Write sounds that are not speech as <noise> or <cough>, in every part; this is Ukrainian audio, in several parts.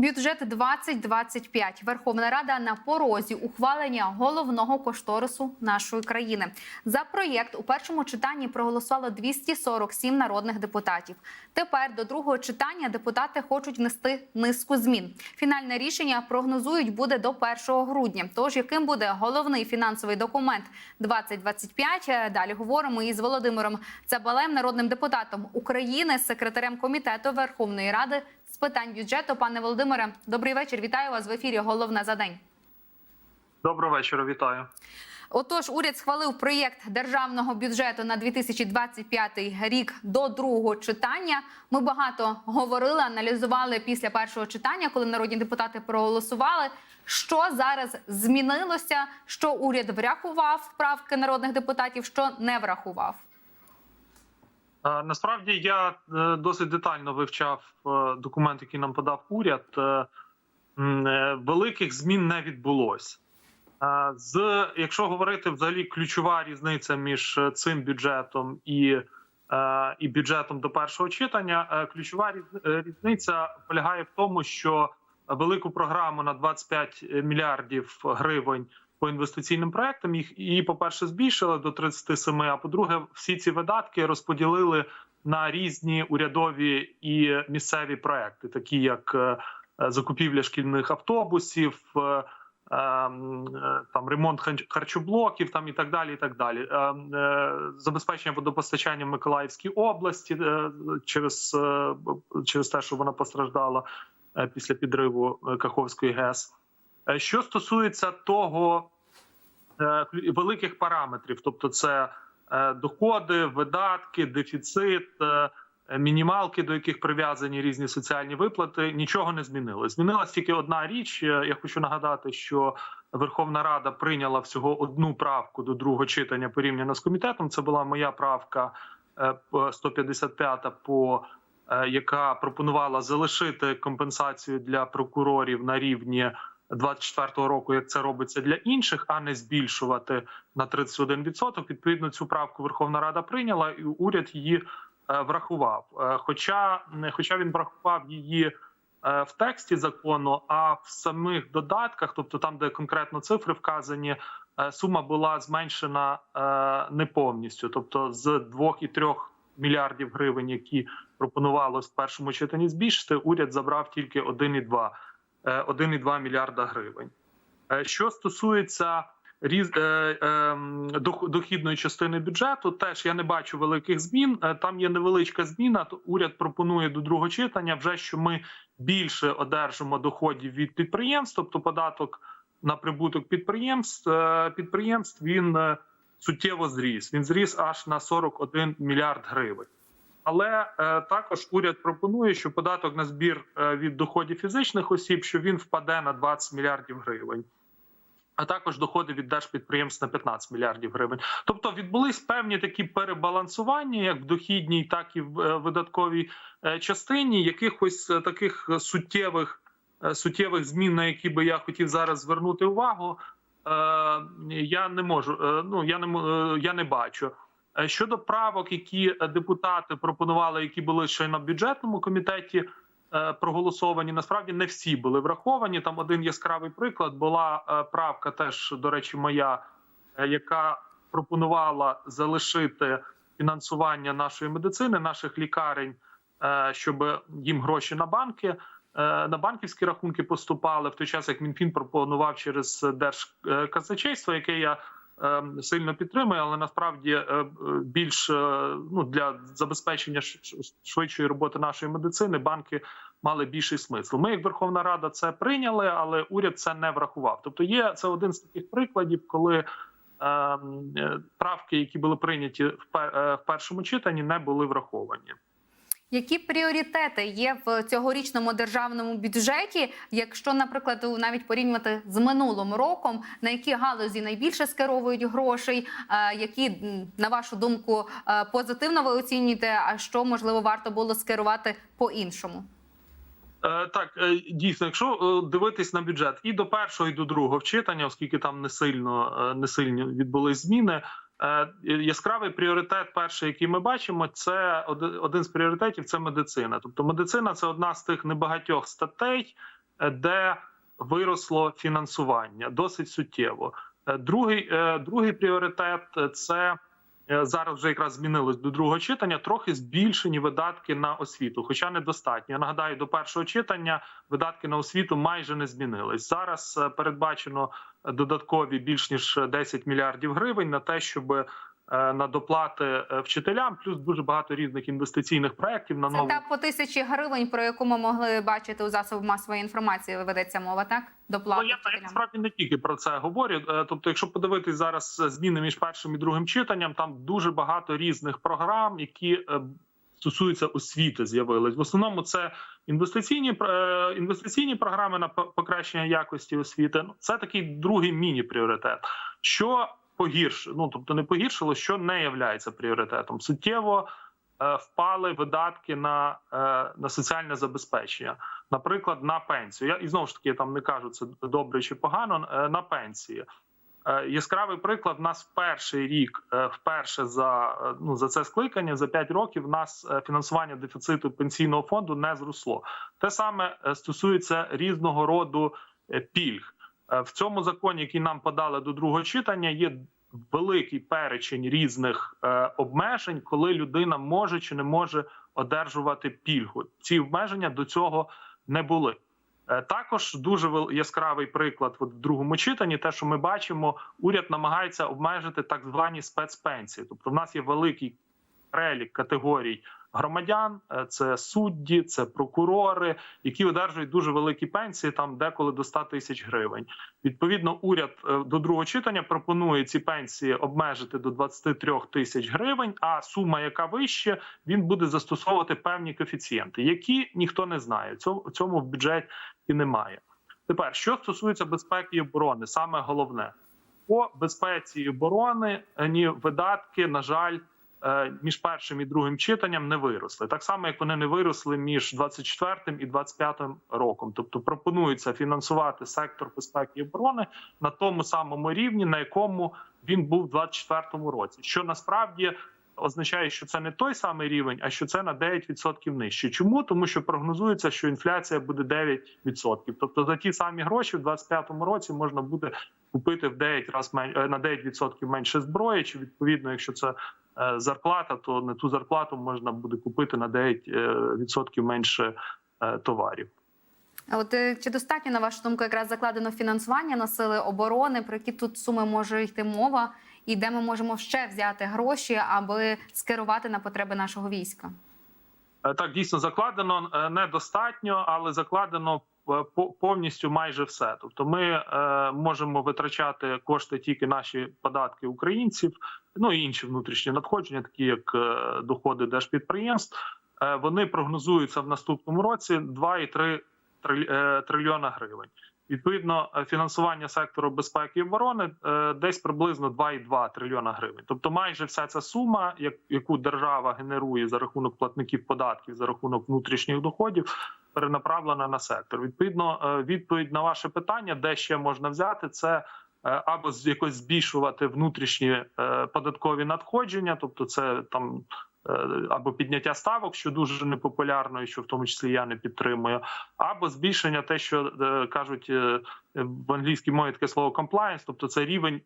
Бюджет 2025. Верховна Рада на порозі ухвалення головного кошторису нашої країни. За проєкт у першому читанні проголосувало 247 народних депутатів. Тепер до другого читання депутати хочуть внести низку змін. Фінальне рішення прогнозують буде до 1 грудня. Тож яким буде головний фінансовий документ 2025, е, Далі говоримо із Володимиром Цабалем, народним депутатом України, секретарем комітету Верховної Ради питань бюджету. Пане Володимире, добрий вечір. Вітаю вас в ефірі. Головне за день. Доброго вечора, вітаю. Отож, уряд схвалив проєкт державного бюджету на 2025 рік до другого читання. Ми багато говорили, аналізували після першого читання, коли народні депутати проголосували. Що зараз змінилося? Що уряд врахував правки народних депутатів, що не врахував? Е, Насправді я е, досить детально вивчав е, документ, який нам подав уряд. Великих змін не відбулося. З якщо говорити взагалі ключова різниця між цим бюджетом і, і бюджетом до першого читання, ключова різниця полягає в тому, що велику програму на 25 мільярдів гривень по інвестиційним проектам їх і, по-перше, збільшили до 37, А по-друге, всі ці видатки розподілили на різні урядові і місцеві проекти, такі як е, закупівля шкільних автобусів. е, е, Там ремонт харчоблоків, там і так далі. І так далі. Е, е, Забезпечення водопостачання в Миколаївській області через, через те, що вона постраждала після підриву Каховської ГЕС. Е, Що стосується того е, великих параметрів, тобто це е, доходи, видатки, дефіцит, мінімалки, до яких прив'язані різні соціальні виплати, нічого не змінилось. Змінилась тільки одна річ. Я хочу нагадати, що Верховна Рада прийняла всього одну правку до другого читання порівняно з комітетом. Це була моя правка е, п- 155 по яка пропонувала залишити компенсацію для прокурорів на рівні 24-го року, як це робиться для інших, а не збільшувати на 31%. Відповідно, цю правку Верховна Рада прийняла, і уряд її е, врахував. Е, Хоча, хоча він врахував її е, в тексті закону, а в самих додатках, тобто там, де конкретно цифри вказані, сума була зменшена не повністю, тобто з 2,3 мільярдів гривень, які пропонувалось в першому читанні збільшити, уряд забрав тільки 1,2 е, 1,2 мільярда гривень. Е, Що стосується е, е, дох- дохідної частини бюджету, теж я не бачу великих змін. Е, Там є невеличка зміна. Уряд пропонує до другого читання, вже що ми більше одержимо доходів від підприємств, тобто податок на прибуток підприємств. е, Підприємств він е, суттєво зріс. Він зріс аж на 41 мільярд гривень. Але е, також уряд пропонує, що податок на збір е, від доходів фізичних осіб, що він впаде на 20 мільярдів гривень. А також доходи від держпідприємств на 15 мільярдів гривень. Тобто відбулись певні такі перебалансування, як в дохідній, так і в е, видатковій е, частині. Якихось таких суттєвих суттєвих змін, на які би я хотів зараз звернути увагу, я не можу. Ну я не я не бачу. Е, Щодо правок, які е, депутати пропонували, які були ще на бюджетному комітеті е, проголосовані, насправді не всі були враховані. Там один яскравий приклад була правка, теж до речі, моя, яка пропонувала залишити фінансування нашої медицини, наших лікарень, щоб їм гроші на банки. На банківські рахунки поступали в той час, як МінФін пропонував через держказначейство, яке я сильно підтримує, але насправді е, е, більш е, ну для забезпечення швидшої роботи нашої медицини банки мали більший смисл. Ми, як Верховна Рада, це прийняли, але уряд це не врахував. Тобто, є це один з таких прикладів, коли е, е, правки, які були прийняті в першому читанні, не були враховані. Які пріоритети є в цьогорічному державному бюджеті, якщо, наприклад, навіть порівнювати з минулим роком, на які галузі найбільше скеровують грошей, е, які на вашу думку е, позитивно ви оцінюєте, а що можливо варто було скерувати по-іншому? Е, Так, дійсно, якщо дивитись на бюджет і до першого, і до другого читання, оскільки там не сильно не сильно відбулись зміни. Е, Яскравий пріоритет, перший, який ми бачимо, це один з пріоритетів це медицина. Тобто, медицина це одна з тих небагатьох статей, е, де виросло фінансування досить суттєво. Е, Другий, другий пріоритет це зараз вже якраз змінилось до другого читання. Трохи збільшені видатки на освіту, хоча недостатньо. Я нагадаю, до першого читання видатки на освіту майже не змінились. Зараз е, передбачено додаткові більш ніж 10 мільярдів гривень на те, щоб е, на доплати е, вчителям, плюс дуже багато різних інвестиційних проєктів на Це нову та по тисячі гривень, про яку ми могли бачити у засобах масової інформації. Ведеться мова, так? Доплати Ну, я, насправді не тільки про це говорю. Е, Тобто, якщо подивитись зараз е, зміни між першим і другим читанням, там дуже багато різних програм, які е, стосуються освіти, з'явились. В основному це інвестиційні е, інвестиційні програми на по- покращення якості освіти. Ну, Це такий другий міні-пріоритет. Що погірше, ну тобто не погіршило, що не являється пріоритетом. Суттєво е, впали видатки на, е, на соціальне забезпечення наприклад, на пенсію. Я і знову ж таки я там не кажу це добре чи погано. е, На пенсії Е, яскравий приклад. У нас в перший рік, е, вперше за е, ну за це скликання, за 5 років, у нас е, фінансування дефіциту пенсійного фонду не зросло. Те саме е, стосується різного роду е, пільг. Е, В цьому законі, який нам подали до другого читання, є великий перечень різних е, обмежень, коли людина може чи не може одержувати пільгу. Ці обмеження до цього не були. Е, Також дуже яскравий приклад от в другому читанні. Те, що ми бачимо, уряд намагається обмежити так звані спецпенсії. Тобто, в нас є великий перелік категорій громадян: Е, це судді, це прокурори, які одержують дуже великі пенсії, там деколи до 100 тисяч гривень. Відповідно, уряд е, до другого читання пропонує ці пенсії обмежити до 23 тисяч гривень. А сума, яка вище, він буде застосовувати певні коефіцієнти, які ніхто не знає. Цьому цьому в бюджеті немає. Тепер що стосується безпеки і оборони, саме головне по безпеці і оборони е, ні видатки, на жаль, між першим і другим читанням не виросли. Так само, як вони не виросли між 24 і 25 роком. Тобто пропонується фінансувати сектор безпеки і оборони на тому самому рівні, на якому він був у 24 році, що насправді. Означає, що це не той самий рівень, а що це на 9% нижче. Чому? Тому що прогнозується, що інфляція буде 9%. Тобто за ті самі гроші в 2025 році можна буде купити в 9 раз е, на 9% менше зброї. Чи відповідно, якщо це е, зарплата, то на ту зарплату можна буде купити на 9% менше е, товарів. А От е, чи достатньо на вашу думку якраз закладено фінансування на сили оборони? Про які тут суми може йти мова, і де ми можемо ще взяти гроші, аби скерувати на потреби нашого війська? Е, Так, дійсно закладено е, недостатньо, але закладено е, повністю майже все. Тобто, ми е, можемо витрачати кошти тільки наші податки українців, ну і інші внутрішні надходження, такі як е, доходи держпідприємств. Е, Вони прогнозуються в наступному році 2,3 триль- е, трильйона гривень. Відповідно, е, фінансування сектору безпеки і оборони е, десь приблизно 2,2 трильйона гривень. Тобто, майже вся ця сума, як- яку держава генерує за рахунок платників податків, за рахунок внутрішніх доходів, перенаправлена на сектор. Відповідно, е, відповідь на ваше питання, де ще можна взяти, це е, або якось збільшувати внутрішні е, податкові надходження, тобто це там. Або підняття ставок, що дуже непопулярно, і що в тому числі я не підтримую, або збільшення те, що кажуть в англійській мові таке слово compliance, тобто це рівень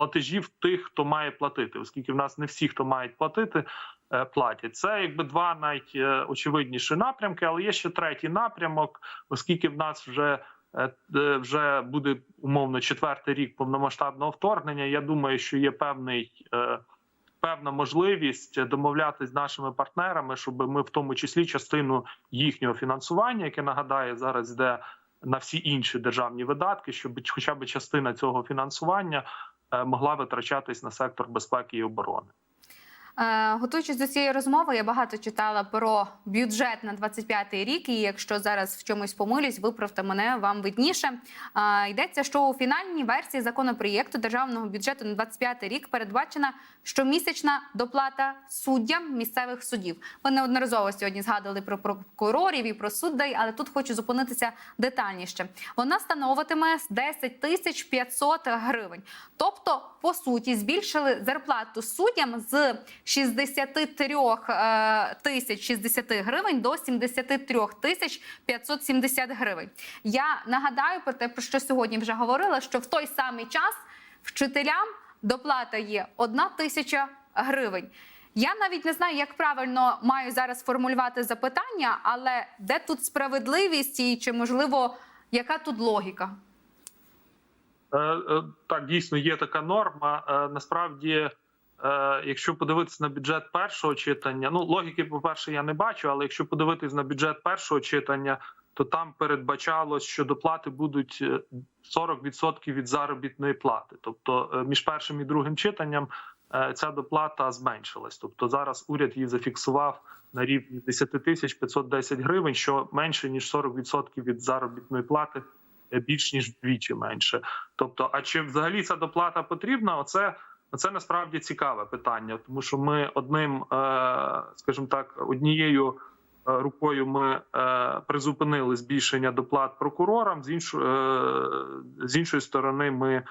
платежів тих, хто має платити, оскільки в нас не всі, хто мають платити, е, платять. Це якби два найочевидніші напрямки, але є ще третій напрямок, оскільки в нас вже е, е, вже буде умовно четвертий рік повномасштабного вторгнення. Я думаю, що є певний. е, Певна можливість домовлятися з нашими партнерами, щоб ми в тому числі частину їхнього фінансування, яке нагадає зараз йде на всі інші державні видатки, щоб хоча б частина цього фінансування е, могла витрачатись на сектор безпеки і оборони. Е, Готуючись до цієї розмови, я багато читала про бюджет на 25-й рік. І якщо зараз в чомусь помилюсь, виправте мене вам видніше. Е, Йдеться, що у фінальній версії законопроєкту державного бюджету на 25-й рік передбачена щомісячна доплата суддям місцевих судів. Ви неодноразово сьогодні згадували про прокурорів і про суддей, але тут хочу зупинитися детальніше. Вона становитиме 10 тисяч 500 гривень. Тобто, по суті, збільшили зарплату суддям з 63 е, тисяч 60 гривень до 73 тисяч 570 гривень. Я нагадаю про те, про що сьогодні вже говорила, що в той самий час вчителям доплата є 1 тисяча гривень. Я навіть не знаю, як правильно маю зараз формулювати запитання, але де тут справедливість і чи можливо яка тут логіка? Е, е, Так, дійсно є така норма. Насправді, якщо подивитися на бюджет першого читання, ну логіки, по-перше, я не бачу, але якщо подивитись на бюджет першого читання, то там передбачалось, що доплати будуть е, 40% від заробітної плати. Тобто е, між першим і другим читанням е, ця доплата зменшилась. Тобто зараз уряд її зафіксував на рівні 10 тисяч 510 гривень, що менше ніж 40% від заробітної плати, е, більш ніж вдвічі менше. Тобто, а чи взагалі ця доплата потрібна? Оце це насправді цікаве питання, тому що ми одним, е, скажімо так, однією е, рукою ми е, призупинили збільшення доплат прокурорам. З іншої з іншої сторони, ми е,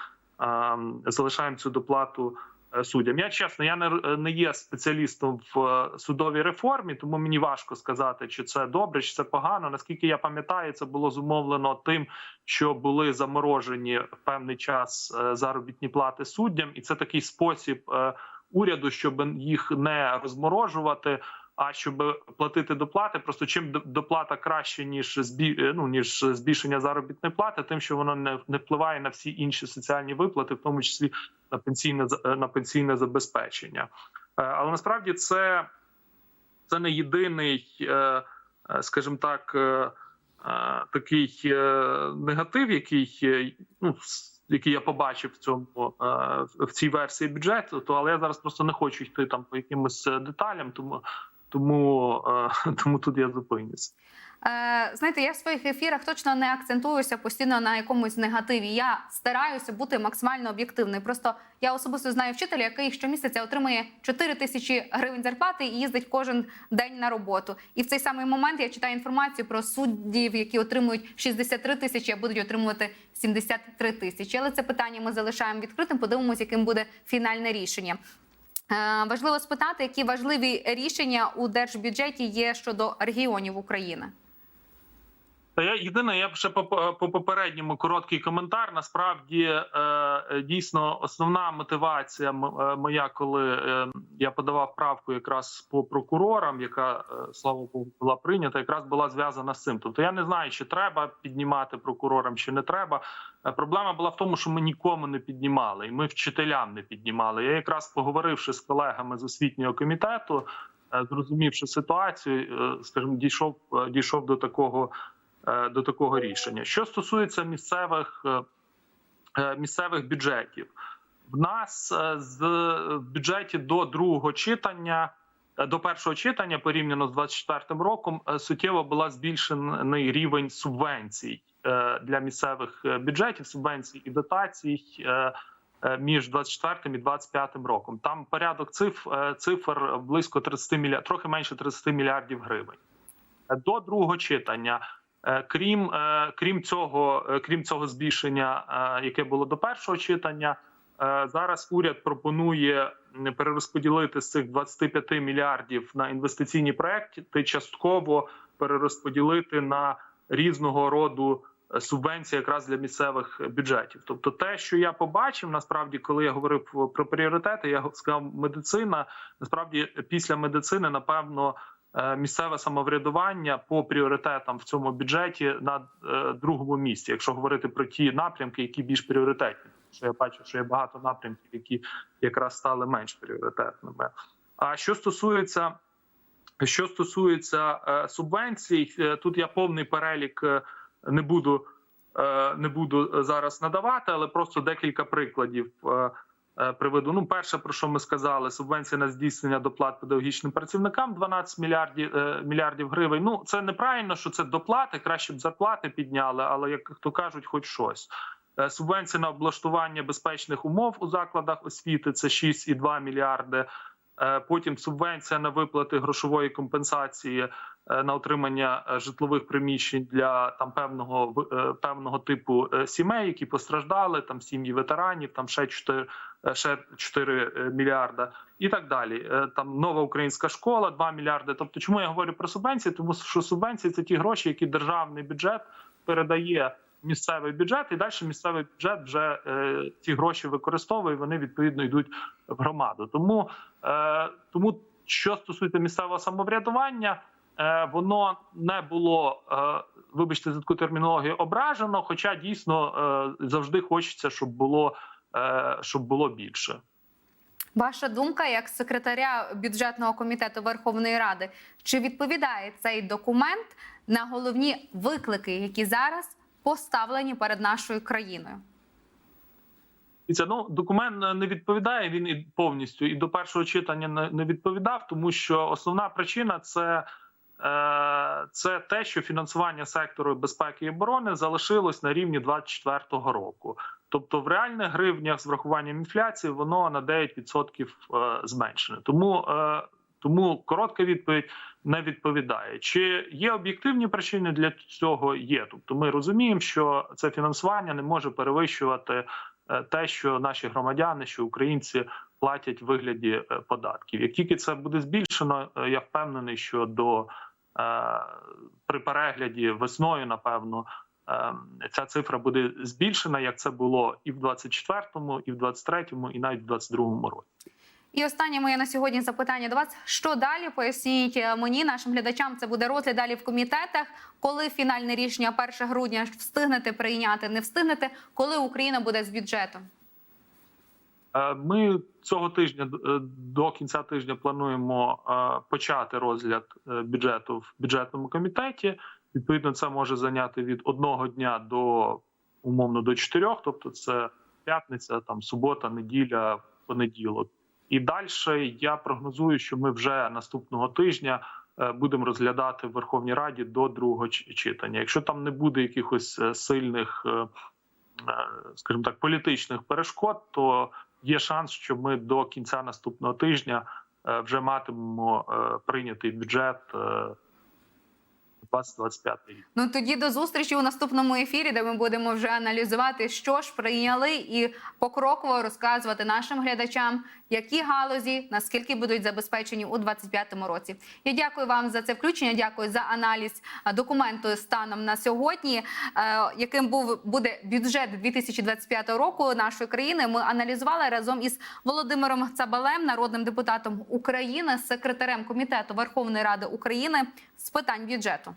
залишаємо цю доплату. Е, Суддям я чесно, я не, не є спеціалістом в е, судовій реформі, тому мені важко сказати, чи це добре, чи це погано. Наскільки я пам'ятаю, це було зумовлено тим, що були заморожені певний час е, заробітні плати суддям, і це такий спосіб е, уряду, щоб їх не розморожувати. А щоб платити доплати, просто чим доплата краще ніж е, ну, ніж збільшення заробітної плати, тим, що воно не, не впливає на всі інші соціальні виплати, в тому числі на пенсійне е, на пенсійне забезпечення. Е, Але насправді це, це не єдиний, скажімо так, такий негатив, який ну. який я побачив в цьому в цій версії бюджету, то але я зараз просто не хочу йти там по якимось деталям, тому тому, е, <laughs> тому тут я зупинюсь. Е, знаєте, я в своїх ефірах точно не акцентуюся постійно на якомусь негативі. Я стараюся бути максимально об'єктивною. Просто я особисто знаю вчителя, який щомісяця отримує 4 тисячі гривень зарплати і їздить кожен день на роботу. І в цей самий момент я читаю інформацію про суддів, які отримують 63 тисячі, а будуть отримувати 73 тисячі. Але це питання ми залишаємо відкритим. Подивимося, яким буде фінальне рішення. Е, Важливо спитати, які важливі рішення у держбюджеті є щодо регіонів України. Та я єдине, я б ще по, по попередньому короткий коментар. Насправді е, е, дійсно основна мотивація е, моя, коли я подавав правку якраз по прокурорам, яка слава Богу була прийнята, якраз була зв'язана з цим. Тобто я не знаю, чи треба піднімати прокурорам, чи не треба. Проблема була в тому, що ми нікому не піднімали, і ми вчителям не піднімали. Я якраз поговоривши з колегами з освітнього комітету, зрозумівши ситуацію, скажімо, дійшов дійшов до такого до такого рішення. Що стосується місцевих е, е, місцевих бюджетів, в нас е, з бюджеті до другого читання. е, До першого читання порівняно з 24 роком е, суттєво була збільшений рівень субвенцій е, для місцевих е, бюджетів, субвенцій і дотацій е, е, між 24 і 25 роком. Там порядок цифр, е, цифр близько 30 мільярдів, трохи менше 30 мільярдів гривень. Е, До другого читання Е, Крім е, крім цього, е, крім цього збільшення, е, яке було до першого читання, е, зараз уряд пропонує перерозподілити з цих 25 мільярдів на інвестиційні проекти, частково перерозподілити на різного роду е, субвенції, якраз для місцевих бюджетів. Тобто, те, що я побачив, насправді, коли я говорив про пріоритети, я сказав медицина. Насправді, після медицини, напевно. Е, місцеве самоврядування по пріоритетам в цьому бюджеті на е, другому місці, якщо говорити про ті напрямки, які більш пріоритетні. Що я бачу, що є багато напрямків, які якраз стали менш пріоритетними. А що стосується що стосується е, субвенцій, тут я повний перелік не буду не буду зараз надавати, але просто декілька прикладів. Е, Приведу ну, перше, про що ми сказали: субвенція на здійснення доплат педагогічним працівникам 12 мільярдів е, мільярдів гривень. Ну це неправильно, що це доплати. Краще б зарплати підняли, але як то кажуть, хоч щось. Е, Субвенція на облаштування безпечних умов у закладах освіти це 6,2 мільярди. Потім субвенція на виплати грошової компенсації на отримання житлових приміщень для там певного певного типу сімей, які постраждали, там сім'ї ветеранів, там ще 4, ще 4 мільярда і так далі. Е, Там нова українська школа, 2 мільярди. Тобто, чому я говорю про субвенції? Тому що субвенції це ті гроші, які державний бюджет передає місцевий бюджет, і далі місцевий бюджет вже е, ці гроші використовує. Вони відповідно йдуть в громаду. Тому, е, тому що стосується місцевого самоврядування. е, Воно не було, е, вибачте за таку термінологію, ображено. Хоча дійсно е, завжди хочеться, щоб було е, щоб було більше. Ваша думка як секретаря бюджетного комітету Верховної Ради, чи відповідає цей документ на головні виклики, які зараз поставлені перед нашою країною? І це ну документ не відповідає. Він і повністю і до першого читання не, не відповідав, тому що основна причина це. е, Це те, що фінансування сектору безпеки і оборони залишилось на рівні 2024 року. Тобто, в реальних гривнях з врахуванням інфляції воно на 9% е, зменшене. Тому, е, тому коротка відповідь не відповідає. Чи є об'єктивні причини для цього? Є. Тобто, ми розуміємо, що це фінансування не може перевищувати е, те, що наші громадяни, що українці платять в вигляді податків. Як тільки це буде збільшено, я впевнений, що до при перегляді весною, напевно, ця цифра буде збільшена, як це було і в 24-му, і в 23-му, і навіть в 22-му році. І останнє моє на сьогодні запитання до вас: що далі? Поясніть е, мені, нашим глядачам, це буде розгляд далі в комітетах. Коли фінальне рішення 1 грудня встигнете прийняти, не встигнете, коли Україна буде з бюджетом? Е, Ми цього тижня е, до кінця тижня плануємо е, почати розгляд бюджету в бюджетному комітеті. Відповідно, це може зайняти від одного дня до умовно до чотирьох, тобто це п'ятниця, там субота, неділя, понеділок. І далі я прогнозую, що ми вже наступного тижня будемо розглядати в Верховній Раді до другого читання. Якщо там не буде якихось сильних, скажімо так, політичних перешкод, то є шанс, що ми до кінця наступного тижня е, вже матимемо е, прийнятий бюджет е, 2025 рік. Ну тоді до зустрічі у наступному ефірі, де ми будемо вже аналізувати, що ж прийняли, і покроково розказувати нашим глядачам, які галузі наскільки будуть забезпечені у 2025 році. Я дякую вам за це включення. Дякую за аналіз документу станом на сьогодні, е, яким був буде бюджет 2025 року нашої країни. Ми аналізували разом із Володимиром Цабалем, народним депутатом України, секретарем комітету Верховної Ради України з питань бюджету.